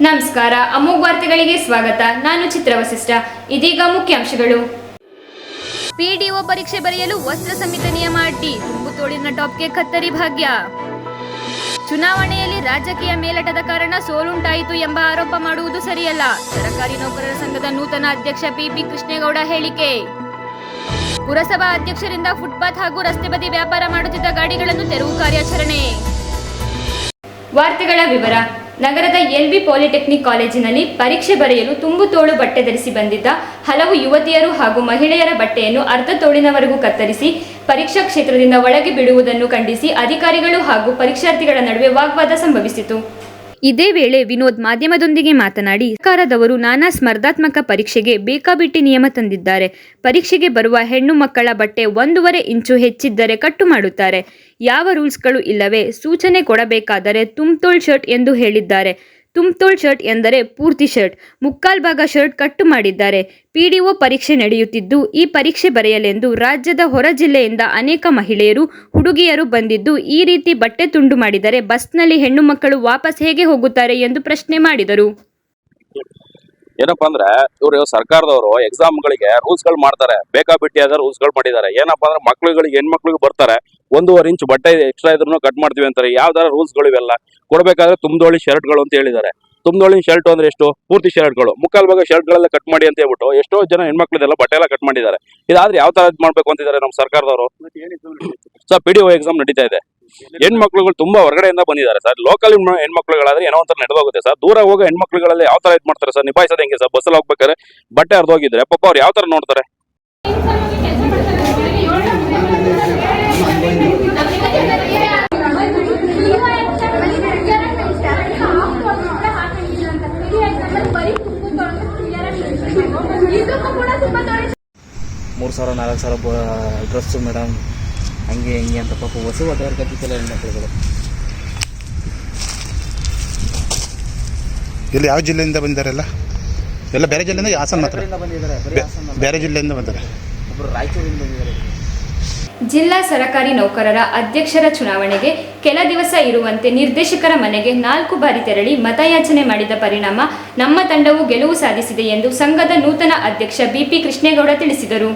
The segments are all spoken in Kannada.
ನಮಸ್ಕಾರ ಅಮೋಘ್ ವಾರ್ತೆಗಳಿಗೆ ಸ್ವಾಗತ. ನಾನು ಚಿತ್ರವಸಿಷ್ಠ ಇದೀಗ ಮುಖ್ಯಾಂಶಗಳು. ಪಿಡಿಒ ಪರೀಕ್ಷೆ ಬರೆಯಲು ವಸ್ತ್ರ ಸಂಹಿತೆ ನಿಯಮ ಅಡ್ಡಿ. ತುಂಬು ತೋಳಿನ ಟಾಪ್ಗೆ ಕತ್ತರಿ ಭಾಗ್ಯ. ಚುನಾವಣೆಯಲ್ಲಿ ರಾಜಕೀಯ ಮೇಲಟದ ಕಾರಣ ಸೋಲುಂಟಾಯಿತು ಎಂಬ ಆರೋಪ ಮಾಡುವುದು ಸರಿಯಲ್ಲ. ಸರ್ಕಾರಿ ನೌಕರರ ಸಂಘದ ನೂತನ ಅಧ್ಯಕ್ಷ ಪಿಪಿ ಕೃಷ್ಣೇಗೌಡ ಹೇಳಿಕೆ. ಪುರಸಭಾ ಅಧ್ಯಕ್ಷರಿಂದ ಫುಟ್ಪಾತ್ ಹಾಗೂ ರಸ್ತೆ ಬದಿ ವ್ಯಾಪಾರ ಮಾಡುತ್ತಿದ್ದ ಗಾಡಿಗಳನ್ನು ತೆರವು ಕಾರ್ಯಾಚರಣೆ. ವಾರ್ತೆಗಳ ವಿವರ. ನಗರದ ಎಲ್ಬಿ ಪಾಲಿಟೆಕ್ನಿಕ್ ಕಾಲೇಜಿನಲ್ಲಿ ಪರೀಕ್ಷೆ ಬರೆಯಲು ತುಂಬು ತೋಳು ಬಟ್ಟೆ ಧರಿಸಿ ಬಂದಿದ್ದ ಹಲವು ಯುವತಿಯರು ಹಾಗೂ ಮಹಿಳೆಯರ ಬಟ್ಟೆಯನ್ನು ಅರ್ಧ ತೋಳಿನವರೆಗೂ ಕತ್ತರಿಸಿ ಪರೀಕ್ಷಾ ಕ್ಷೇತ್ರದಿಂದ ಒಳಗೆ ಬಿಡುವುದನ್ನು ಖಂಡಿಸಿ ಅಧಿಕಾರಿಗಳು ಹಾಗೂ ಪರೀಕ್ಷಾರ್ಥಿಗಳ ನಡುವೆ ವಾಗ್ವಾದ ಸಂಭವಿಸಿತು. ಇದೇ ವೇಳೆ ವಿನೋದ್ ಮಾಧ್ಯಮದೊಂದಿಗೆ ಮಾತನಾಡಿ, ಸರ್ಕಾರದವರು ನಾನಾ ಸ್ಪರ್ಧಾತ್ಮಕ ಪರೀಕ್ಷೆಗೆ ಬೇಕಾಬಿಟ್ಟಿ ನಿಯಮ ತಂದಿದ್ದಾರೆ. ಪರೀಕ್ಷೆಗೆ ಬರುವ ಹೆಣ್ಣು ಮಕ್ಕಳ ಬಟ್ಟೆ ಒಂದೂವರೆ ಇಂಚು ಹೆಚ್ಚಿದ್ದರೆ ಕಟ್ಟು ಮಾಡುತ್ತಾರೆ. ಯಾವ ರೂಲ್ಸ್ಗಳು ಇಲ್ಲವೇ ಸೂಚನೆ ಕೊಡಬೇಕಾದರೆ ತುಂಬ್ತೋಳ್ ಶರ್ಟ್ ಎಂದು ಹೇಳಿದ್ದಾರೆ. ತುಂಬ್ತೋಳ್ ಶರ್ಟ್ ಎಂದರೆ ಪೂರ್ತಿ ಶರ್ಟ್. ಮುಕ್ಕಾಲ್ ಭಾಗ ಶರ್ಟ್ ಕಟ್ಟು ಮಾಡಿದ್ದಾರೆ. ಪಿಡಿಒ ಪರೀಕ್ಷೆ ನಡೆಯುತ್ತಿದ್ದು, ಈ ಪರೀಕ್ಷೆ ಬರೆಯಲೆಂದು ರಾಜ್ಯದ ಹೊರ ಜಿಲ್ಲೆಯಿಂದ ಅನೇಕ ಮಹಿಳೆಯರು, ಹುಡುಗಿಯರು ಬಂದಿದ್ದು, ಈ ರೀತಿ ಬಟ್ಟೆ ತುಂಡು ಮಾಡಿದರೆ ಬಸ್ನಲ್ಲಿ ಹೆಣ್ಣು ಮಕ್ಕಳು ವಾಪಸ್ ಹೇಗೆ ಹೋಗುತ್ತಾರೆ ಎಂದು ಪ್ರಶ್ನೆ ಮಾಡಿದರು. ಏನಪ್ಪಾ ಅಂದ್ರೆ ಇವರು ಸರ್ಕಾರದವರು ಎಕ್ಸಾಮ್ಗಳಿಗೆ ರೂಲ್ಸ್ಗಳು ಮಾಡ್ತಾರೆ. ಬೇಕಾಬಿಟ್ಟಿಯಾದ ರೂಲ್ಸ್ಗಳು ಮಾಡಿದ್ದಾರೆ. ಏನಪ್ಪಾ ಅಂದ್ರೆ ಮಕ್ಳುಗಳಿಗೆ ಹೆಣ್ಮಕ್ಳಿಗೆ ಬರ್ತಾರೆ. ಒಂದೂವರೆ ಇಂಚ್ ಬಟ್ಟೆ ಎಕ್ಸ್ಟ್ರಾ ಇದ್ರು ಕಟ್ ಮಾಡ್ತೀವಿ ಅಂತಾರೆ. ಯಾವ್ದಾರ ತರ ರೂಲ್ಸ್ಗಳು ಇವೆಲ್ಲ. ಕೊಡ್ಬೇಕಾದ್ರೆ ಶರ್ಟ್ಗಳು ಅಂತ ಹೇಳಿದ್ದಾರೆ. ತುಂಬದೋಳಿ ಶರ್ಟ್ ಅಂದ್ರೆ ಎಷ್ಟು? ಪೂರ್ತಿ ಶರ್ಟ್ಗಳು. ಮುಕ್ಕಾಲ್ ಭಾಗ ಶರ್ಟ್ ಗಳೆಲ್ಲ ಕಟ್ ಮಾಡಿ ಅಂತ ಹೇಳ್ಬಿಟ್ಟು ಎಷ್ಟೋ ಜನ ಹೆಣ್ಮಕ್ಳದೆಲ್ಲ ಬಟ್ಟೆ ಎಲ್ಲ ಕಟ್ ಮಾಡಿದ್ದಾರೆ. ಇದಾದ್ರೆ ಯಾವ ತರ ಮಾಡ್ಬೇಕು ಅಂತಿದ್ದಾರೆ ನಮ್ಮ ಸರ್ಕಾರದವರು? Sir P D O exam ನಡೀತಾ ಇದೆ. ಹೆಣ್ಮಕ್ಳುಗಳು ತುಂಬಾ ಹೊರಗಡೆಯಿಂದ ಬಂದಿದ್ದಾರೆ ಸರ್. ಲೋಕಲ್ ಹೆಣ್ಮಕ್ಳುಗಳಾದ್ರೆ ಏನೋ ಒಂಥರ ನಡೆದೋಗುತ್ತೆ ಸರ್. ದೂರ ಹೋಗೋ ಹೆಣ್ಮಕ್ಳುಗಳಲ್ಲಿ ಯಾವ ತರ ಇದ್ ಮಾಡ್ತಾರೆ ಸರ್? ನಿಭಾಯಿಸೋದು ಹೆಂಗೆ ಸರ್? ಬಸ್ಸಲ್ಲಿ ಹೋಗ್ಬೇಕಾದ್ರೆ ಬಟ್ಟೆ ಹರಿದೋಗಿದ್ರೆ ಪಾಪ ಅವ್ರು ಯಾವ ತರ ನೋಡ್ತಾರೆ? ಮೂರು ಸಾವಿರ, ನಾಲ್ಕು ಸಾವಿರ ಡ್ರೆಸ್ಸು ಮೇಡಮ್ ಹಂಗೆ ಹಿಂಗೆ ಅಂತ ಪಾಪ ಹೊಸ ಒದ್ದಾರ ಕತ್ತಿತ್ತಲ್ಲ ಹೆಣ್ಮಕ್ಳುಗಳು ಇಲ್ಲಿ ಯಾವ ಜಿಲ್ಲೆಯಿಂದ ಬಂದಿದ್ದಾರೆಲ್ಲ? ಎಲ್ಲ ಬೇರೆ ಜಿಲ್ಲೆಯಿಂದ ಹಾಸನ ಮಾತ್ರ. ಬಂದಿದ್ದಾರೆ ಬರೀ ಜಿಲ್ಲೆಯಿಂದ ಬಂದ್ದಾರೆ ಒಬ್ಬರು ರಾಯಚೂರಿಂದ ಬಂದಿದ್ದಾರೆ. ಜಿಲ್ಲಾ ಸರಕಾರಿ ನೌಕರರ ಅಧ್ಯಕ್ಷರ ಚುನಾವಣೆಗೆ ಕೆಲ ದಿವಸ ಇರುವಂತೆ ನಿರ್ದೇಶಕರ ಮನೆಗೆ ನಾಲ್ಕು ಬಾರಿ ತೆರಳಿ ಮತಯಾಚನೆ ಮಾಡಿದ ಪರಿಣಾಮ ನಮ್ಮ ತಂಡವು ಗೆಲುವು ಸಾಧಿಸಿದೆ ಎಂದು ಸಂಘದ ನೂತನ ಅಧ್ಯಕ್ಷ ಬಿಪಿ ಕೃಷ್ಣೇಗೌಡ ತಿಳಿಸಿದರು.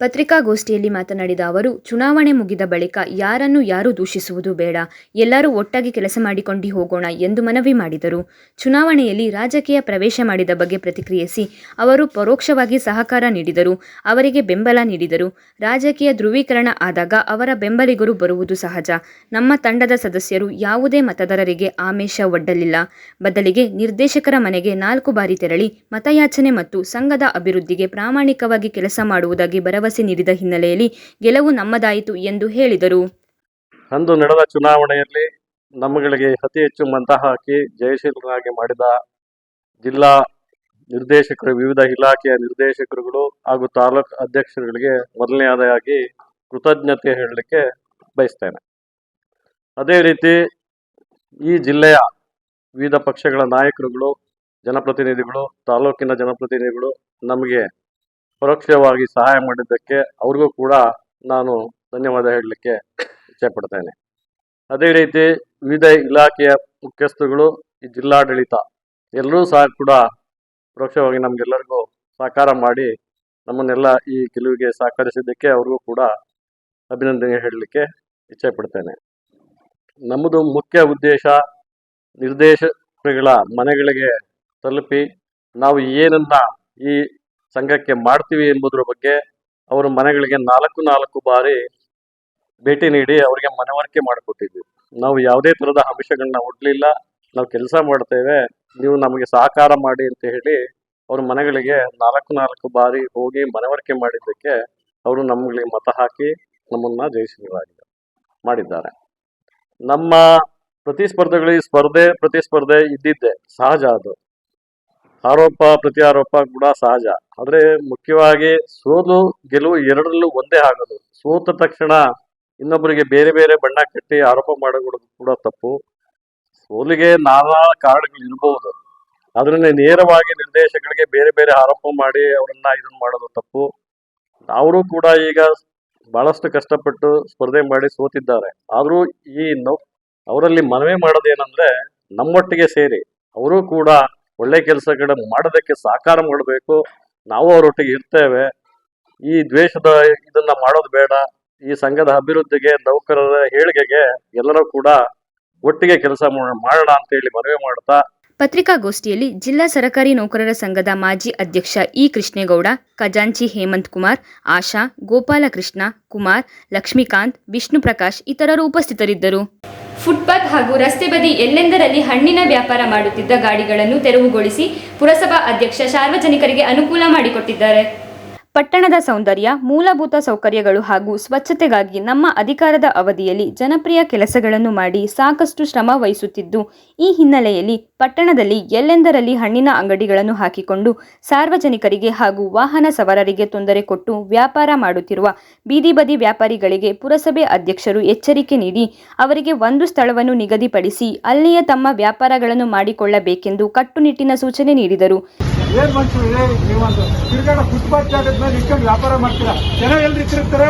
ಪತ್ರಿಕಾಗೋಷ್ಠಿಯಲ್ಲಿ ಮಾತನಾಡಿದ ಅವರು, ಚುನಾವಣೆ ಮುಗಿದ ಬಳಿಕ ಯಾರನ್ನು ಯಾರು ದೂಷಿಸುವುದು ಬೇಡ, ಎಲ್ಲರೂ ಒಟ್ಟಾಗಿ ಕೆಲಸ ಮಾಡಿಕೊಂಡು ಹೋಗೋಣ ಎಂದು ಮನವಿ ಮಾಡಿದರು. ಚುನಾವಣೆಯಲ್ಲಿ ರಾಜಕೀಯ ಪ್ರವೇಶ ಮಾಡಿದ ಬಗ್ಗೆ ಪ್ರತಿಕ್ರಿಯಿಸಿ ಅವರು ಪರೋಕ್ಷವಾಗಿ ಸಹಕಾರ ನೀಡಿದರು, ಅವರಿಗೆ ಬೆಂಬಲ ನೀಡಿದರು. ರಾಜಕೀಯ ಧ್ರುವೀಕರಣ ಆದಾಗ ಅವರ ಬೆಂಬಲಿಗರು ಬರುವುದು ಸಹಜ. ನಮ್ಮ ತಂಡದ ಸದಸ್ಯರು ಯಾವುದೇ ಮತದಾರರಿಗೆ ಆಮೇಷ ಒಡ್ಡಲಿಲ್ಲ. ಬದಲಿಗೆ ನಿರ್ದೇಶಕರ ಮನೆಗೆ ನಾಲ್ಕು ಬಾರಿ ತೆರಳಿ ಮತಯಾಚನೆ ಮತ್ತು ಸಂಘದ ಅಭಿವೃದ್ಧಿಗೆ ಪ್ರಾಮಾಣಿಕವಾಗಿ ಕೆಲಸ ಮಾಡುವುದಾಗಿ ಭರವಸೆ ನೀಡಿದ ಹಿನ್ನೆಲೆಯಲ್ಲಿ ಗೆಲುವು ನಮ್ಮದಾಯಿತು ಎಂದು ಹೇಳಿದರು. ಅಂದು ನಡೆದ ಚುನಾವಣೆಯಲ್ಲಿ ನಮ್ಮಗಳಿಗೆ ಅತಿ ಹೆಚ್ಚು ಮತ ಹಾಕಿ ಜಯಶೀಲರಾಗಿ ಮಾಡಿದ ಜಿಲ್ಲಾ ನಿರ್ದೇಶಕರು, ವಿವಿಧ ಇಲಾಖೆಯ ನಿರ್ದೇಶಕರುಗಳು ಹಾಗೂ ತಾಲೂಕು ಅಧ್ಯಕ್ಷರುಗಳಿಗೆ ಮೊದಲನೆಯದಾಗಿ ಕೃತಜ್ಞತೆ ಹೇಳಲಿಕ್ಕೆ ಬಯಸ್ತೇನೆ. ಅದೇ ರೀತಿ ಈ ಜಿಲ್ಲೆಯ ವಿವಿಧ ಪಕ್ಷಗಳ ನಾಯಕರುಗಳು, ಜನಪ್ರತಿನಿಧಿಗಳು, ತಾಲೂಕಿನ ಜನಪ್ರತಿನಿಧಿಗಳು ನಮಗೆ ಪರೋಕ್ಷವಾಗಿ ಸಹಾಯ ಮಾಡಿದ್ದಕ್ಕೆ ಅವ್ರಿಗೂ ಕೂಡ ನಾನು ಧನ್ಯವಾದ ಹೇಳಲಿಕ್ಕೆ ಇಚ್ಛೆ ಪಡ್ತೇನೆ ಅದೇ ರೀತಿ ವಿವಿಧ ಇಲಾಖೆಯ ಮುಖ್ಯಸ್ಥರುಗಳು ಈ ಜಿಲ್ಲಾಡಳಿತ, ಎಲ್ಲರೂ ಸಹ ಕೂಡ ಪರೋಕ್ಷವಾಗಿ ನಮಗೆಲ್ಲರಿಗೂ ಸಹಕಾರ ಮಾಡಿ ನಮ್ಮನ್ನೆಲ್ಲ ಈ ಗೆಲುವಿಗೆ ಸಹಕರಿಸಿದ್ದಕ್ಕೆ ಅವ್ರಿಗೂ ಕೂಡ ಅಭಿನಂದನೆ ಹೇಳಲಿಕ್ಕೆ ಇಚ್ಛೆ ಪಡ್ತೇನೆ ನಮ್ಮದು ಮುಖ್ಯ ಉದ್ದೇಶ ನಿರ್ದೇಶಕಗಳ ಮನೆಗಳಿಗೆ ತಲುಪಿ ನಾವು ಏನನ್ನ ಈ ಸಂಘಕ್ಕೆ ಮಾಡ್ತೀವಿ ಎಂಬುದರ ಬಗ್ಗೆ ಅವರ ಮನೆಗಳಿಗೆ ನಾಲ್ಕು ನಾಲ್ಕು ಬಾರಿ ಭೇಟಿ ನೀಡಿ ಅವರಿಗೆ ಮನವರಿಕೆ ಮಾಡಿಕೊಟ್ಟಿದ್ವಿ. ನಾವು ಯಾವುದೇ ಥರದ ಅಂಶಗಳನ್ನ ಒಡ್ಲಿಲ್ಲ. ನಾವು ಕೆಲಸ ಮಾಡ್ತೇವೆ. ನೀವು ನಮಗೆ ಸಹಕಾರ ಮಾಡಿ ಅಂತ ಹೇಳಿ ಅವ್ರ ಮನೆಗಳಿಗೆ ನಾಲ್ಕು ನಾಲ್ಕು ಬಾರಿ ಹೋಗಿ ಮನವರಿಕೆ ಮಾಡಿದ್ದಕ್ಕೆ ಅವರು ನಮಗೆ ಮತ ಹಾಕಿ ನಮ್ಮನ್ನ ಆಗಿದೆ ಮಾಡಿದ್ದಾರೆ. ನಮ್ಮ ಪ್ರತಿಸ್ಪರ್ಧೆಗಳಿಗೆ ಸ್ಪರ್ಧೆ, ಪ್ರತಿಸ್ಪರ್ಧೆ ಇದ್ದಿದ್ದೆ. ಸಹಜ ಅದು. ಆರೋಪ ಪ್ರತಿ ಆರೋಪ ಕೂಡ ಸಹಜ. ಆದರೆ ಮುಖ್ಯವಾಗಿ ಸೋಲು, ಗೆಲುವು ಎರಡರಲ್ಲೂ ಒಂದೇ ಆಗೋದು. ಸೋತ ತಕ್ಷಣ ಇನ್ನೊಬ್ಬರಿಗೆ ಬೇರೆ ಬೇರೆ ಬಣ್ಣ ಕಟ್ಟಿ ಆರೋಪ ಮಾಡೋದು ಕೂಡ ತಪ್ಪು. ಸೋಲಿಗೆ ನಾನಾ ಕಾರಣಗಳು ಇರಬಹುದು ಅದನ್ನ ನೇರವಾಗಿ ನಿರ್ದೇಶಕರಿಗೆ ಬೇರೆ ಬೇರೆ ಆರೋಪ ಮಾಡಿ ಅವರನ್ನ ಇದನ್ನ ಮಾಡೋದು ತಪ್ಪು. ಅವರು ಕೂಡ ಈಗ ಬಹಳಷ್ಟು ಕಷ್ಟಪಟ್ಟು ಸ್ಪರ್ಧೆ ಮಾಡಿ ಸೋತಿದ್ದಾರೆ. ಆದರೂ ಈ ಅವರಲ್ಲಿ ಮನವಿ ಮಾಡೋದೇನಂದ್ರೆ, ನಮ್ಮೊಟ್ಟಿಗೆ ಸೇರಿ. ಅವರು ಕೂಡ ಒಳ್ಳೆ ಕೆಲಸ ಕಡೆ ಮಾಡೋದಕ್ಕೆ ಸಹಕಾರ ಮಾಡಬೇಕು. ನಾವು ಅವರೊಟ್ಟಿಗೆ ಇರ್ತೇವೆ. ಈ ದ್ವೇಷದ ಇದನ್ನ ಮಾಡೋದು ಬೇಡ. ಈ ಸಂಘದ ಅಭಿವೃದ್ಧಿಗೆ, ನೌಕರರ ಏಳಿಗೆಗೆ ಎಲ್ಲರೂ ಕೂಡ ಒಟ್ಟಿಗೆ ಕೆಲಸ ಮಾಡೋಣ ಅಂತ ಹೇಳಿ ಮನವಿ ಮಾಡ್ತಾ. ಪತ್ರಿಕಾಗೋಷ್ಠಿಯಲ್ಲಿ ಜಿಲ್ಲಾ ಸರಕಾರಿ ನೌಕರರ ಸಂಘದ ಮಾಜಿ ಅಧ್ಯಕ್ಷ ಇ. ಕೃಷ್ಣೇಗೌಡ, ಖಜಾಂಚಿ ಹೇಮಂತ್ ಕುಮಾರ್, ಆಶಾ, ಗೋಪಾಲಕೃಷ್ಣ ಕುಮಾರ್, ಲಕ್ಷ್ಮೀಕಾಂತ್ ವಿಷ್ಣು ಪ್ರಕಾಶ್ ಇತರರು ಉಪಸ್ಥಿತರಿದ್ದರು. ಫುಟ್ಪಾತ್ ಹಾಗೂ ರಸ್ತೆ ಬದಿ ಎಲ್ಲೆಂದರಲ್ಲಿ ಹಣ್ಣಿನ ವ್ಯಾಪಾರ ಮಾಡುತ್ತಿದ್ದ ಗಾಡಿಗಳನ್ನು ತೆರವುಗೊಳಿಸಿ ಪುರಸಭಾ ಅಧ್ಯಕ್ಷ ಸಾರ್ವಜನಿಕರಿಗೆ ಅನುಕೂಲ ಮಾಡಿಕೊಟ್ಟಿದ್ದಾರೆ. ಪಟ್ಟಣದ ಸೌಂದರ್ಯ, ಮೂಲಭೂತ ಸೌಕರ್ಯಗಳು ಹಾಗೂ ಸ್ವಚ್ಛತೆಗಾಗಿ ನಮ್ಮ ಅಧಿಕಾರದ ಅವಧಿಯಲ್ಲಿ ಜನಪ್ರಿಯ ಕೆಲಸಗಳನ್ನು ಮಾಡಿ ಸಾಕಷ್ಟು ಶ್ರಮ ವಹಿಸುತ್ತಿದ್ದು, ಈ ಹಿನ್ನೆಲೆಯಲ್ಲಿ ಪಟ್ಟಣದಲ್ಲಿ ಎಲ್ಲೆಂದರಲ್ಲಿ ಹಣ್ಣಿನ ಅಂಗಡಿಗಳನ್ನು ಹಾಕಿಕೊಂಡು ಸಾರ್ವಜನಿಕರಿಗೆ ಹಾಗೂ ವಾಹನ ಸವಾರರಿಗೆ ತೊಂದರೆ ಕೊಟ್ಟು ವ್ಯಾಪಾರ ಮಾಡುತ್ತಿರುವ ಬೀದಿ ಬದಿ ವ್ಯಾಪಾರಿಗಳಿಗೆ ಪುರಸಭೆ ಅಧ್ಯಕ್ಷರು ಎಚ್ಚರಿಕೆ ನೀಡಿ, ಅವರಿಗೆ ಒಂದು ಸ್ಥಳವನ್ನು ನಿಗದಿಪಡಿಸಿ ಅಲ್ಲಿಯೇ ತಮ್ಮ ವ್ಯಾಪಾರಗಳನ್ನು ಮಾಡಿಕೊಳ್ಳಬೇಕೆಂದು ಕಟ್ಟುನಿಟ್ಟಿನ ಸೂಚನೆ ನೀಡಿದರು. ಮೇಲೆ ಇಟ್ಕೊಂಡು ವ್ಯಾಪಾರ ಮಾಡ್ತೀರಾ? ಜನ ಎಲ್ರು ಇಟ್ಟಿರ್ತಾರೆ?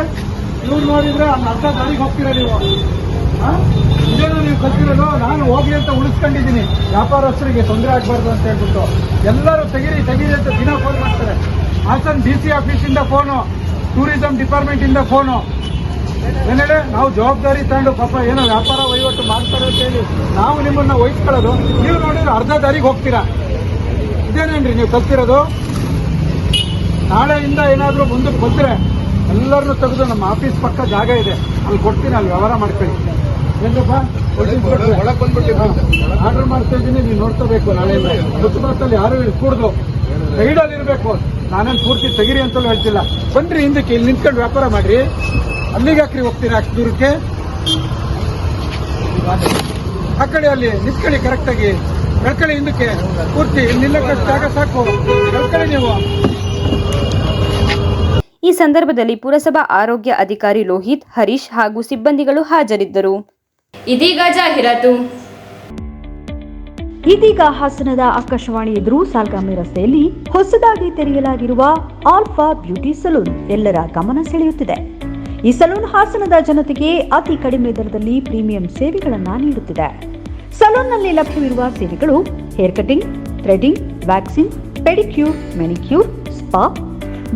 ಇವ್ರು ನೋಡಿದ್ರೆ ಅರ್ಧ ದಾರಿಗೆ ಹೋಗ್ತೀರಾ ನೀವು? ಇದೇನು ನೀವು ಕಲ್ತಿರೋದು? ನಾನು ಹೋಗಿ ಅಂತ ಉಳಿಸ್ಕೊಂಡಿದ್ದೀನಿ. ವ್ಯಾಪಾರಸ್ಥರಿಗೆ ತೊಂದರೆ ಆಗ್ಬಾರ್ದು ಅಂತ ಹೇಳ್ಬಿಟ್ಟು. ಎಲ್ಲರೂ ತೆಗಿರಿ ತೆಗಿರಿ ಅಂತ ದಿನ ಫೋನ್ ಮಾಡ್ತಾರೆ. ಹಾಸನ್ ಡಿ ಸಿ ಆಫೀಸಿಂದ ಫೋನು ಟೂರಿಸಂ ಡಿಪಾರ್ಟ್ಮೆಂಟ್ ಇಂದ ಫೋನು ಏನೇಳೆ ನಾವು ಜವಾಬ್ದಾರಿ ತಗೊಂಡು ಪಾಪ ಏನೋ ವ್ಯಾಪಾರ ವಹಿವಾಟು ಮಾಡ್ತಾರೆ ಅಂತ ಹೇಳಿ ನಾವು ನಿಮ್ಮನ್ನ ವಹಿಸ್ಕೊಳ್ಳೋದು ನೀವು ನೋಡಿದ್ರೆ ಅರ್ಧ ದಾರಿಗೆ ಹೋಗ್ತೀರಾ? ಇದೇನೇನ್ರಿ ನೀವು ಕಲ್ತಿರೋದು? ನಾಳೆಯಿಂದ ಏನಾದರೂ ಮುಂದಕ್ಕೆ ಬಂದರೆ ಎಲ್ಲರನ್ನು ತೆಗೆದು ನಮ್ಮ ಆಫೀಸ್ ಪಕ್ಕ ಜಾಗ ಇದೆ. ಅಲ್ಲಿ ಕೊಡ್ತೀನಿ ಅಲ್ಲಿ ವ್ಯವಹಾರ ಮಾಡ್ಕೊಳ್ಳಿ. ಏನಪ್ಪ ಆರ್ಡರ್ ಮಾಡ್ತಾ ಇದ್ದೀನಿ ನೀವು ನೋಡ್ಕೋಬೇಕು ನಾಳೆಯಿಂದ ಫುಟ್ಪಾತಲ್ಲಿ ಯಾರು ಕೂಡ್ದು ಸೈಡಲ್ಲಿ ಇರಬೇಕು. ನಾನೇನು ಪೂರ್ತಿ ತೆಗಿರಿ ಅಂತಲೂ ಹೇಳ್ತಿಲ್ಲ. ಬನ್ರಿ ಹಿಂದಕ್ಕೆ ಇಲ್ಲಿ ನಿಂತ್ಕೊಂಡು ವ್ಯಾಪಾರ ಮಾಡ್ರಿ. ಅಲ್ಲಿಗೆ ಹಾಕ್ರಿ ಹೋಗ್ತೀರಿ ಅಷ್ಟು ದೂರಕ್ಕೆ. ಆ ಕಡೆ ಅಲ್ಲಿ ನಿಂತ್ಕೊಳ್ಳಿ ಕರೆಕ್ಟಾಗಿ ಬೆಳ್ಕೊಳ್ಳಿ ಹಿಂದಕ್ಕೆ. ಪೂರ್ತಿ ಇಲ್ಲಿ ನಿಲ್ಲಕ್ಕಷ್ಟು ಜಾಗ ಸಾಕು. ಬೆಳ್ಕೊಳ್ಳಿ ನೀವು. ಈ ಸಂದರ್ಭದಲ್ಲಿ ಪುರಸಭಾ ಆರೋಗ್ಯ ಅಧಿಕಾರಿ ಲೋಹಿತ್ ಹರೀಶ್ ಹಾಗೂ ಸಿಬ್ಬಂದಿಗಳು ಹಾಜರಿದ್ದರು. ಇದೀಗ ಜಾಹೀರಾತು. ಇದೀಗ ಹಾಸನದ ಆಕಾಶವಾಣಿ ಎದುರು ಸಾಲ್ಗಾಮಿ ರಸ್ತೆಯಲ್ಲಿ ಹೊಸದಾಗಿ ತೆರೆಯಲಾಗಿರುವ ಆಲ್ಫಾ ಬ್ಯೂಟಿ ಸಲೂನ್ ಎಲ್ಲರ ಗಮನ ಸೆಳೆಯುತ್ತಿದೆ. ಈ ಸಲೂನ್ ಹಾಸನದ ಜನತೆಗೆ ಅತಿ ಕಡಿಮೆ ದರದಲ್ಲಿ ಪ್ರೀಮಿಯಂ ಸೇವೆಗಳನ್ನು ನೀಡುತ್ತಿದೆ. ಸಲೂನ್ನಲ್ಲಿ ಲಭ್ಯವಿರುವ ಸೇವೆಗಳು hair cutting threading waxing pedicure manicure spa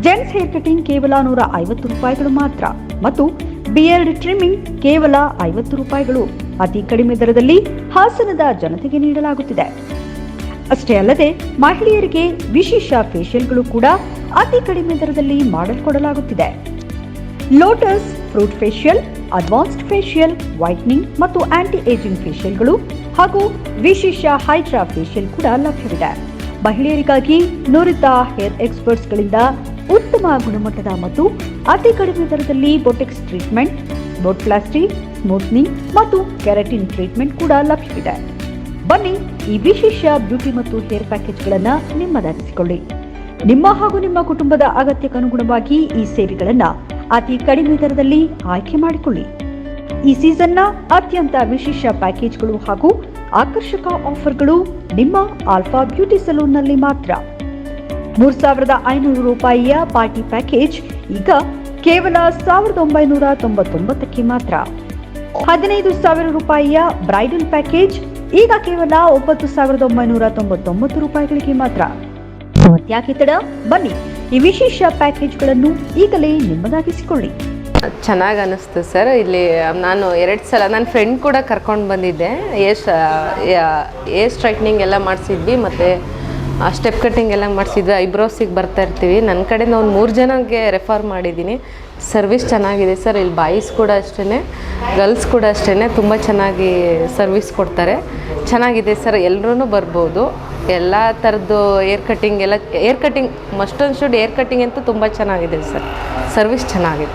gents hair cutting ಕೇವಲ ನೂರ ಐವತ್ತು ರೂಪಾಯಿಗಳು ಮಾತ್ರ ಮತ್ತು ಬಿಯರ್ಡ್ ಟ್ರಿಮ್ಮಿಂಗ್ ಕೇವಲ ಐವತ್ತು ರೂಪಾಯಿಗಳು. ಅತಿ ಕಡಿಮೆ ದರದಲ್ಲಿ ಹಾಸನದ ಜನತೆಗೆ ನೀಡಲಾಗುತ್ತಿದೆ. ಅಷ್ಟೇ ಅಲ್ಲದೆ ಮಹಿಳೆಯರಿಗೆ ವಿಶೇಷ ಫೇಶಿಯಲ್ಗಳು ಕೂಡ ಅತಿ ಕಡಿಮೆ ದರದಲ್ಲಿ ಮಾಡಲ್ಕೊಡಲಾಗುತ್ತಿದೆ lotus fruit facial, advanced facial, whitening ಮತ್ತು ಆಂಟಿ ಏಜಿಂಗ್ ಫೇಶಿಯಲ್ಗಳು ಹಾಗೂ ವಿಶೇಷ ಹೈಡ್ರಾ ಫೇಶಿಯಲ್ ಕೂಡ ಲಭ್ಯವಿದೆ. ಮಹಿಳೆಯರಿಗಾಗಿ ನುರಿತ ಹೇರ್ ಎಕ್ಸ್ಪರ್ಟ್ಸ್ಗಳಿಂದ ಉತ್ತಮ ಗುಣಮಟ್ಟದ ಮತ್ತು ಅತಿ ಕಡಿಮೆ ದರದಲ್ಲಿ ಬೊಟೆಕ್ಸ್ ಟ್ರೀಟ್ಮೆಂಟ್ ಬೋಟ್ಪ್ಲಾಸ್ಟಿ ಸ್ಮೂತ್ನಿಂಗ್ ಮತ್ತು ಕೆರಟಿನ್ ಟ್ರೀಟ್ಮೆಂಟ್ ಕೂಡ ಲಭ್ಯವಿದೆ. ಬನ್ನಿ ಈ ವಿಶೇಷ ಬ್ಯೂಟಿ ಮತ್ತು ಹೇರ್ ಪ್ಯಾಕೇಜ್ಗಳನ್ನು ನಿಮ್ಮದಾಗಿಸಿಕೊಳ್ಳಿ. ನಿಮ್ಮ ಹಾಗೂ ನಿಮ್ಮ ಕುಟುಂಬದ ಅಗತ್ಯಕ್ಕನುಗುಣವಾಗಿ ಈ ಸೇವೆಗಳನ್ನು ಅತಿ ಕಡಿಮೆ ದರದಲ್ಲಿ ಆಯ್ಕೆ ಮಾಡಿಕೊಳ್ಳಿ. ಈ ಸೀಸನ್ನ ಅತ್ಯಂತ ವಿಶೇಷ ಪ್ಯಾಕೇಜ್ಗಳು ಹಾಗೂ ಆಕರ್ಷಕ ಆಫರ್ಗಳು ನಿಮ್ಮ ಆಲ್ಫಾ ಬ್ಯೂಟಿ ಸಲೂನ್ನಲ್ಲಿ ಮಾತ್ರ. ಮೂರ್ ಸಾವಿರದ ಐನೂರು ರೂಪಾಯಿಯ ಪಾರ್ಟಿ ಪ್ಯಾಕೇಜ್ ಈಗ ಕೇವಲ ಸಾವಿರದ ಒಂಬೈನೂರ ತೊಂಬತ್ತೊಂಬತ್ತಕ್ಕೆ ಮಾತ್ರ. ಹದಿನೈದು ಸಾವಿರ ರೂಪಾಯಿಯ ಬ್ರೈಡಲ್ ಪ್ಯಾಕೇಜ್ ಈಗ ಕೇವಲ ಒಂಬತ್ತು ಸಾವಿರದ ಒಂಬೈನೂರ ತೊಂಬತ್ತೊಂಬತ್ತು ರೂಪಾಯಿಗಳಿಗೆ ಮಾತ್ರ. ಯಾಕೆ ತಡ, ಬನ್ನಿ ಈ ವಿಶೇಷ ಪ್ಯಾಕೇಜ್ಗಳನ್ನು ಈಗಲೇ ನಿಮ್ಮದಾಗಿಸಿಕೊಳ್ಳಿ. ಚೆನ್ನಾಗಿ ಅನ್ನಿಸ್ತು ಸರ್, ಇಲ್ಲಿ ನಾನು ಎರಡು ಸಲ ನನ್ನ ಫ್ರೆಂಡ್ ಕೂಡ ಕರ್ಕೊಂಡು ಬಂದಿದ್ದೆ. ಏರ್ ಏರ್ ಸ್ಟ್ರೈಟ್ನಿಂಗ್ ಎಲ್ಲ ಮಾಡಿಸಿದ್ವಿ, ಮತ್ತು ಸ್ಟೆಪ್ ಕಟ್ಟಿಂಗ್ ಎಲ್ಲ ಮಾಡಿಸಿದ್ವಿ ಐಬ್ರೋಸಿಗೆ ಬರ್ತಾ ಇರ್ತೀವಿ. ನನ್ನ ಕಡೆಯಿಂದ ಒಂದು ಮೂರು ಜನಕ್ಕೆ ರೆಫರ್ ಮಾಡಿದ್ದೀನಿ. ಸರ್ವಿಸ್ ಚೆನ್ನಾಗಿದೆ ಸರ್ ಇಲ್ಲಿ ಬಾಯ್ಸ್ ಕೂಡ ಅಷ್ಟೇ ಗರ್ಲ್ಸ್ ಕೂಡ ಅಷ್ಟೇ ತುಂಬ ಚೆನ್ನಾಗಿ ಸರ್ವಿಸ್ ಕೊಡ್ತಾರೆ. ಚೆನ್ನಾಗಿದೆ ಸರ್ ಎಲ್ಲರೂ ಬರ್ಬೋದು. ಎಲ್ಲ ಥರದ್ದು ಏರ್ ಕಟ್ಟಿಂಗ್ ಎಲ್ಲ hair cutting must should hair cutting ಅಂತೂ ತುಂಬ ಚೆನ್ನಾಗಿದೆ ಸರ್ ಸರ್ವಿಸ್ ಚೆನ್ನಾಗಿದೆ.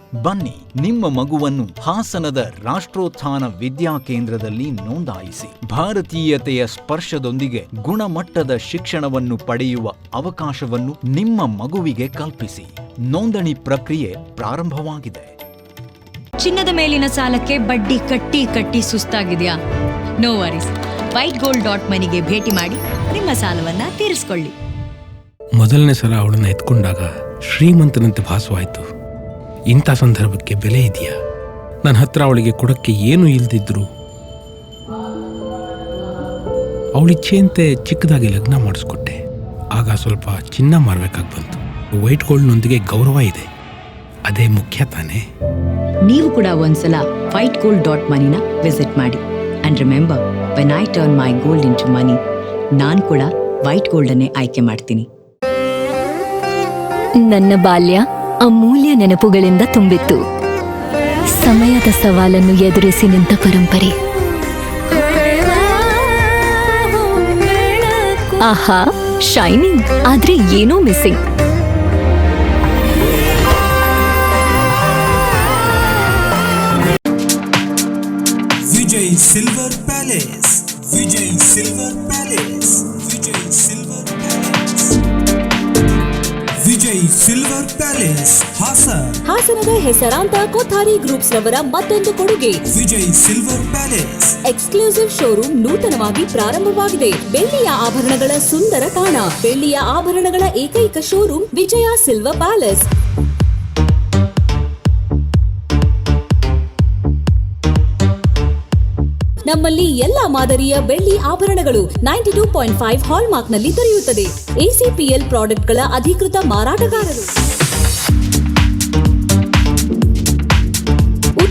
ಬನ್ನಿ ನಿಮ್ಮ ಮಗುವನ್ನು ಹಾಸನದ ರಾಷ್ಟ್ರೋತ್ಥಾನ ವಿದ್ಯಾಕೇಂದ್ರದಲ್ಲಿ ನೋಂದಾಯಿಸಿ ಭಾರತೀಯತೆಯ ಸ್ಪರ್ಶದೊಂದಿಗೆ ಗುಣಮಟ್ಟದ ಶಿಕ್ಷಣವನ್ನು ಪಡೆಯುವ ಅವಕಾಶವನ್ನು ನಿಮ್ಮ ಮಗುವಿಗೆ ಕಲ್ಪಿಸಿ. ನೋಂದಣಿ ಪ್ರಕ್ರಿಯೆ ಪ್ರಾರಂಭವಾಗಿದೆ. ಚಿನ್ನದ ಮೇಲಿನ ಸಾಲಕ್ಕೆ ಬಡ್ಡಿ ಕಟ್ಟಿ ಕಟ್ಟಿ ಸುಸ್ತಾಗಿದೆಯಾ? No worries. White gold dot ಮನಿಗೆ ಭೇಟಿ ಮಾಡಿ ನಿಮ್ಮ ಸಾಲವನ್ನ ತೀರಿಸಿಕೊಳ್ಳಿ. ಮೊದಲನೇ ಸಲ ಅವಳನ್ನು ಎತ್ಕೊಂಡಾಗ ಶ್ರೀಮಂತನಂತೆ ಭಾಸವಾಯಿತು. ಇಂಥ ಸಂದರ್ಭಕ್ಕೆ ಬೆಲೆ ಇದೆಯಾ? ನನ್ನ ಹತ್ರ ಅವಳಿಗೆ ಕೊಡಕ್ಕೆ ಏನೂ ಇಲ್ದಿದ್ರು. ಅವಳಿಚ್ಛೆಯಂತೆ ಚಿಕ್ಕದಾಗಿ ಲಗ್ನ ಮಾಡಿಸ್ಕೊಟ್ಟೆ. ಆಗ ಸ್ವಲ್ಪ ಚಿನ್ನ ಮಾರಬೇಕಾಗಿ ಬಂತು. ವೈಟ್ ಗೋಲ್ಡ್ನೊಂದಿಗೆ ಗೌರವ ಇದೆ. ಅದೇ ಮುಖ್ಯ ತಾನೇ? ನೀವು ಕೂಡ ಒಂದ್ಸಲ ವೈಟ್ ಗೋಲ್ಡ್ ಡಾಟ್ ಮನಿನ ವಿಸಿಟ್ ಮಾಡಿ. And remember when I turn my gold into money ನಾನು ಕೂಡ ವೈಟ್ ಗೋಲ್ಡನ್ನೇ ಆಯ್ಕೆ ಮಾಡ್ತೀನಿ. ನನ್ನ ಬಾಲ್ಯ ಅಮೂಲ್ಯ ನೆನಪುಗಳಿಂದ ತುಂಬಿತ್ತು. ಸಮಯದ ಸವಾಲನ್ನು ಎದುರಿಸಿ ನಿಂತ ಪರಂಪರೆ. ಆಹಾ ಶೈನಿಂಗ್ ಆದ್ರೆ ಏನೋ missing Vijay silver silver palace Hassan ಹಾಸನದ ಹೆಸರಾಂತ ಕೊಥಾರಿ ಗ್ರೂಪ್ಸ್ ರವರ ಮತ್ತೊಂದು ಕೊಡುಗೆ. Vijay silver palace exclusive showroom ನೂತನವಾಗಿ ಪ್ರಾರಂಭವಾಗಿದೆ. ಬೆಳ್ಳಿಯ ಆಭರಣಗಳ ಸುಂದರ ತಾಣ. ಬೆಳ್ಳಿಯ ಆಭರಣಗಳ ಏಕೈಕ ಶೋರೂಮ್ ವಿಜಯ ಸಿಲ್ವರ್ ಪ್ಯಾಲೇಸ್ ನಮ್ಮಲ್ಲಿ ಎಲ್ಲಾ ಮಾದರಿಯ ಬೆಳ್ಳಿ ಆಭರಣಗಳು ನೈಂಟಿ ಟೂ ಪಾಯಿಂಟ್ ಫೈವ್ ಹಾಲ್ಮಾರ್ಕ್ನಲ್ಲಿ ದೊರೆಯುತ್ತದೆ ಎಸಿಪಿಎಲ್ ಪ್ರಾಡಕ್ಟ್ಗಳ ಅಧಿಕೃತ ಮಾರಾಟಗಾರರು.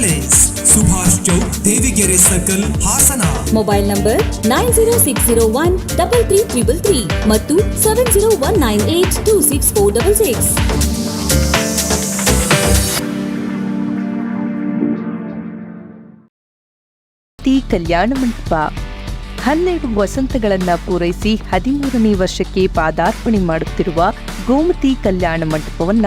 palace Subhash Chowk Devigere circle Hassan. Mobile number nine zero six zero one double three triple three ಮತ್ತು seven zero one nine eight two six four double six. ತಿ ಕಲ್ಯಾಣ ಮಂಟಪ. ಹನ್ನೆರಡು ವಸಂತಗಳನ್ನು ಪೂರೈಸಿ ಹದಿಮೂರನೇ ವರ್ಷಕ್ಕೆ ಪಾದಾರ್ಪಣೆ ಮಾಡುತ್ತಿರುವ ಗೋಮತಿ ಕಲ್ಯಾಣ ಮಂಟಪವನ್ನ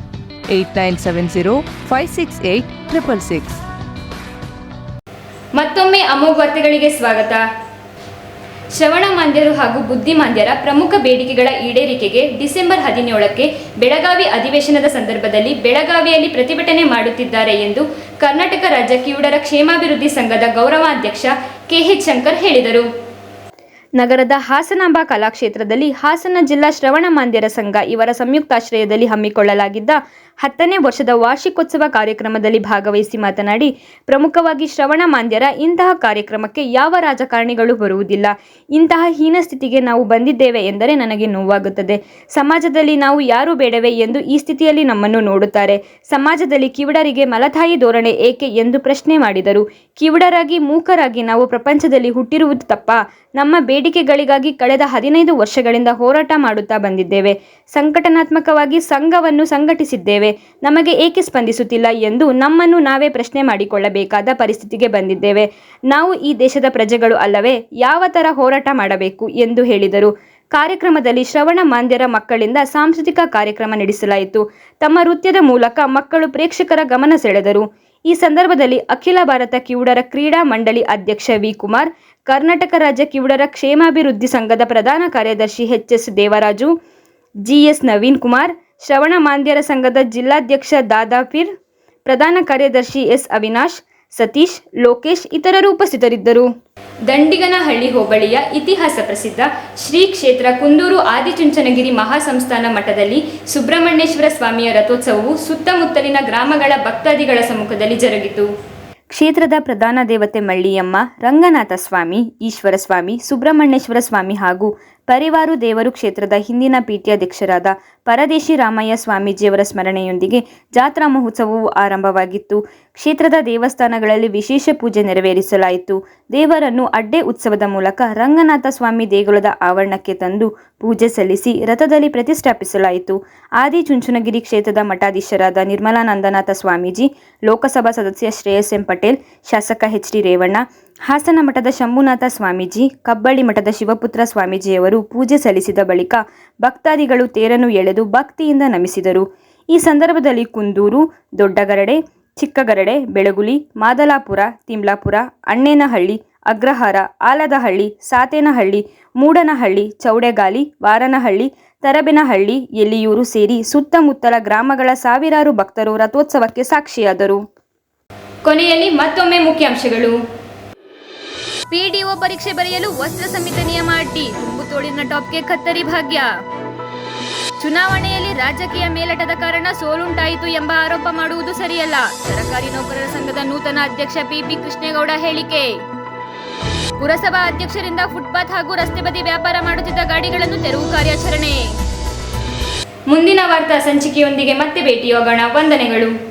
Eight nine seven zero five six eight triple six. ಮತ್ತೊಮ್ಮೆ ಅಮೋಘ ವಾರ್ತೆಗಳಿಗೆ ಸ್ವಾಗತ. ಶ್ರವಣ ಮಾಂದ್ಯರು ಹಾಗೂ ಬುದ್ಧಿಮಾಂದ್ಯರ ಪ್ರಮುಖ ಬೇಡಿಕೆಗಳ ಈಡೇರಿಕೆಗೆ ಡಿಸೆಂಬರ್ ಹದಿನೇಳಕ್ಕೆ ಬೆಳಗಾವಿ ಅಧಿವೇಶನದ ಸಂದರ್ಭದಲ್ಲಿ ಬೆಳಗಾವಿಯಲ್ಲಿ ಪ್ರತಿಭಟನೆ ಮಾಡುತ್ತಿದ್ದಾರೆ ಎಂದು ಕರ್ನಾಟಕ ರಾಜ್ಯ ಕಿವುಡರ ಕ್ಷೇಮಾಭಿವೃದ್ಧಿ ಸಂಘದ ಗೌರವಾಧ್ಯಕ್ಷ ಕೆಎಚ್ ಶಂಕರ್ ಹೇಳಿದರು. ನಗರದ ಹಾಸನಾಂಬ ಕಲಾಕ್ಷೇತ್ರದಲ್ಲಿ ಹಾಸನ ಜಿಲ್ಲಾ ಶ್ರವಣ ಮಾಂದ್ಯರ ಸಂಘ ಇವರ ಸಂಯುಕ್ತಾಶ್ರಯದಲ್ಲಿ ಹಮ್ಮಿಕೊಳ್ಳಲಾಗಿದ್ದ ಹತ್ತನೇ ವರ್ಷದ ವಾರ್ಷಿಕೋತ್ಸವ ಕಾರ್ಯಕ್ರಮದಲ್ಲಿ ಭಾಗವಹಿಸಿ ಮಾತನಾಡಿ, ಪ್ರಮುಖವಾಗಿ ಶ್ರವಣ ಮಾಂದ್ಯರ ಇಂತಹ ಕಾರ್ಯಕ್ರಮಕ್ಕೆ ಯಾವ ರಾಜಕಾರಣಿಗಳು ಬರುವುದಿಲ್ಲ. ಇಂತಹ ಹೀನ ಸ್ಥಿತಿಗೆ ನಾವು ಬಂದಿದ್ದೇವೆ ಎಂದರೆ ನನಗೆ ನೋವಾಗುತ್ತದೆ. ಸಮಾಜದಲ್ಲಿ ನಾವು ಯಾರು ಬೇಡವೆ ಎಂದು ಈ ಸ್ಥಿತಿಯಲ್ಲಿ ನಮ್ಮನ್ನು ನೋಡುತ್ತಾರೆ. ಸಮಾಜದಲ್ಲಿ ಕಿವುಡರಿಗೆ ಮಲತಾಯಿ ಧೋರಣೆ ಏಕೆ ಎಂದು ಪ್ರಶ್ನೆ ಮಾಡಿದರು. ಕಿವುಡರಾಗಿ, ಮೂಕರಾಗಿ ನಾವು ಪ್ರಪಂಚದಲ್ಲಿ ಹುಟ್ಟಿರುವುದು ತಪ್ಪ. ನಮ್ಮ ಬೇಡಿಕೆಗಳಿಗಾಗಿ ಕಳೆದ ಹದಿನೈದು ವರ್ಷಗಳಿಂದ ಹೋರಾಟ ಮಾಡುತ್ತಾ ಬಂದಿದ್ದೇವೆ. ಸಂಘಟನಾತ್ಮಕವಾಗಿ ಸಂಘವನ್ನು ಸಂಘಟಿಸಿದ್ದೇವೆ. ನಮಗೆ ಏಕೆ ಸ್ಪಂದಿಸುತ್ತಿಲ್ಲ ಎಂದು ನಮ್ಮನ್ನು ನಾವೇ ಪ್ರಶ್ನೆ ಮಾಡಿಕೊಳ್ಳಬೇಕಾದ ಪರಿಸ್ಥಿತಿಗೆ ಬಂದಿದ್ದೇವೆ. ನಾವು ಈ ದೇಶದ ಪ್ರಜೆಗಳು ಅಲ್ಲವೇ, ಯಾವ ಥರ ಹೋರಾಟ ಮಾಡಬೇಕು ಎಂದು ಹೇಳಿದರು. ಕಾರ್ಯಕ್ರಮದಲ್ಲಿ ಶ್ರವಣ ಮಾಂದ್ಯರ ಮಕ್ಕಳಿಂದ ಸಾಂಸ್ಕೃತಿಕ ಕಾರ್ಯಕ್ರಮ ನಡೆಸಲಾಯಿತು. ತಮ್ಮ ನೃತ್ಯದ ಮೂಲಕ ಮಕ್ಕಳು ಪ್ರೇಕ್ಷಕರ ಗಮನ ಸೆಳೆದರು. ಈ ಸಂದರ್ಭದಲ್ಲಿ ಅಖಿಲ ಭಾರತ ಕಿವುಡರ ಕ್ರೀಡಾ ಮಂಡಳಿ ಅಧ್ಯಕ್ಷ ವಿ. ಕುಮಾರ್, ಕರ್ನಾಟಕ ರಾಜ್ಯ ಕಿವುಡರ ಕ್ಷೇಮಾಭಿವೃದ್ಧಿ ಸಂಘದ ಪ್ರಧಾನ ಕಾರ್ಯದರ್ಶಿ H. S. Devaraju GS Naveen Kumar ಶ್ರವಣ ಮಾಂದ್ಯರ ಸಂಘದ ಜಿಲ್ಲಾಧ್ಯಕ್ಷ ದಾದಾಪೀರ್ ಪ್ರಧಾನ ಕಾರ್ಯದರ್ಶಿ ಎಸ್ ಅವಿನಾಶ್ ಸತೀಶ್ ಲೋಕೇಶ್ ಇತರರು ಉಪಸ್ಥಿತರಿದ್ದರು. ದಂಡಿಗನಹಳ್ಳಿ ಹೋಬಳಿಯ ಇತಿಹಾಸ ಪ್ರಸಿದ್ಧ ಶ್ರೀ ಕ್ಷೇತ್ರ ಕುಂದೂರು ಆದಿಚುಂಚನಗಿರಿ ಮಹಾಸಂಸ್ಥಾನ ಮಠದಲ್ಲಿ ಸುಬ್ರಹ್ಮಣ್ಯೇಶ್ವರ ಸ್ವಾಮಿಯ ರಥೋತ್ಸವವು ಸುತ್ತಮುತ್ತಲಿನ ಗ್ರಾಮಗಳ ಭಕ್ತಾದಿಗಳ ಸಮ್ಮುಖದಲ್ಲಿ ಜರುಗಿತು. ಕ್ಷೇತ್ರದ ಪ್ರಧಾನ ದೇವತೆ ಮಳ್ಳಿಯಮ್ಮ ರಂಗನಾಥ ಸ್ವಾಮಿ ಈಶ್ವರ ಸ್ವಾಮಿ ಸುಬ್ರಹ್ಮಣ್ಯೇಶ್ವರ ಸ್ವಾಮಿ ಹಾಗೂ ಪರಿವಾರು ದೇವರು ಕ್ಷೇತ್ರದ ಹಿಂದಿನ ಪೀಠಾಧ್ಯಕ್ಷರಾದ ಪರದೇಶಿ ರಾಮಯ್ಯ ಸ್ವಾಮೀಜಿಯವರ ಸ್ಮರಣೆಯೊಂದಿಗೆ ಜಾತ್ರಾ ಮಹೋತ್ಸವವು ಆರಂಭವಾಗಿತ್ತು. ಕ್ಷೇತ್ರದ ದೇವಸ್ಥಾನಗಳಲ್ಲಿ ವಿಶೇಷ ಪೂಜೆ ನೆರವೇರಿಸಲಾಯಿತು. ದೇವರನ್ನು ಅಡ್ಡೆ ಉತ್ಸವದ ಮೂಲಕ ರಂಗನಾಥ ಸ್ವಾಮಿ ದೇಗುಲದ ಆವರಣಕ್ಕೆ ತಂದು ಪೂಜೆ ಸಲ್ಲಿಸಿ ರಥದಲ್ಲಿ ಪ್ರತಿಷ್ಠಾಪಿಸಲಾಯಿತು. ಆದಿಚುಂಚನಗಿರಿ ಕ್ಷೇತ್ರದ ಮಠಾಧೀಶರಾದ ನಿರ್ಮಲಾನಂದನಾಥ ಸ್ವಾಮೀಜಿ, ಲೋಕಸಭಾ ಸದಸ್ಯ ಶ್ರೇಯಸ್ ಎಂ ಪಟೇಲ್, ಶಾಸಕ ಎಚ್ ಡಿ ರೇವಣ್ಣ ಹಾಸನ ಮಠದ ಶಂಭುನಾಥ ಸ್ವಾಮೀಜಿ, ಕಬ್ಬಳ್ಳಿ ಮಠದ ಶಿವಪುತ್ರ ಸ್ವಾಮೀಜಿಯವರು ಪೂಜೆ ಸಲ್ಲಿಸಿದ ಬಳಿಕ ಭಕ್ತಾದಿಗಳು ತೇರನ್ನು ಎಳೆದು ಭಕ್ತಿಯಿಂದ ನಮಿಸಿದರು. ಈ ಸಂದರ್ಭದಲ್ಲಿ ಕುಂದೂರು, ದೊಡ್ಡಗರಡೆ, ಚಿಕ್ಕಗರಡೆ, ಬೆಳಗುಲಿ, ಮಾದಲಾಪುರ, ತಿಮ್ಲಾಪುರ, ಅಣ್ಣೇನಹಳ್ಳಿ, ಅಗ್ರಹಾರ, ಆಲದಹಳ್ಳಿ, ಸಾತೇನಹಳ್ಳಿ, ಮೂಡನಹಳ್ಳಿ, ಚೌಡೆಗಾಲಿ, ವಾರನಹಳ್ಳಿ, ತರಬೆನಹಳ್ಳಿ, ಎಲ್ಲಿಯೂರು ಸೇರಿ ಸುತ್ತಮುತ್ತಲ ಗ್ರಾಮಗಳ ಸಾವಿರಾರು ಭಕ್ತರು ರಥೋತ್ಸವಕ್ಕೆ ಸಾಕ್ಷಿಯಾದರು. ಕೊನೆಯಲ್ಲಿ ಮತ್ತೊಮ್ಮೆ ಮುಖ್ಯಾಂಶಗಳು. ಪಿಡಿಒ ಪರೀಕ್ಷೆ ಬರೆಯಲು ವಸ್ತ್ರ ಸಂಹಿತ ನಿಯಮ ಅಡ್ಡಿ. ತುಂಬು ತೋಳಿನ ಟಾಪ್ಗೆ ಕತ್ತರಿ ಭಾಗ್ಯ. ಚುನಾವಣೆಯಲ್ಲಿ ರಾಜಕೀಯ ಮೇಲಟದ ಕಾರಣ ಸೋಲುಂಟಾಯಿತು ಎಂಬ ಆರೋಪ ಮಾಡುವುದು ಸರಿಯಲ್ಲ. ಸರ್ಕಾರಿ ನೌಕರರ ಸಂಘದ ನೂತನ ಅಧ್ಯಕ್ಷ ಪಿಪಿ ಕೃಷ್ಣೇಗೌಡ ಹೇಳಿಕೆ. ಪುರಸಭಾ ಅಧ್ಯಕ್ಷರಿಂದ ಫುಟ್ಪಾತ್ ಹಾಗೂ ರಸ್ತೆ ಬದಿ ವ್ಯಾಪಾರ ಮಾಡುತ್ತಿದ್ದ ಗಾಡಿಗಳನ್ನು ತೆರವು ಕಾರ್ಯಾಚರಣೆ. ಮುಂದಿನ ವಾರ್ತಾ ಸಂಚಿಕೆಯೊಂದಿಗೆ ಮತ್ತೆ ಭೇಟಿಯಾಗೋಣ. ವಂದನೆಗಳು.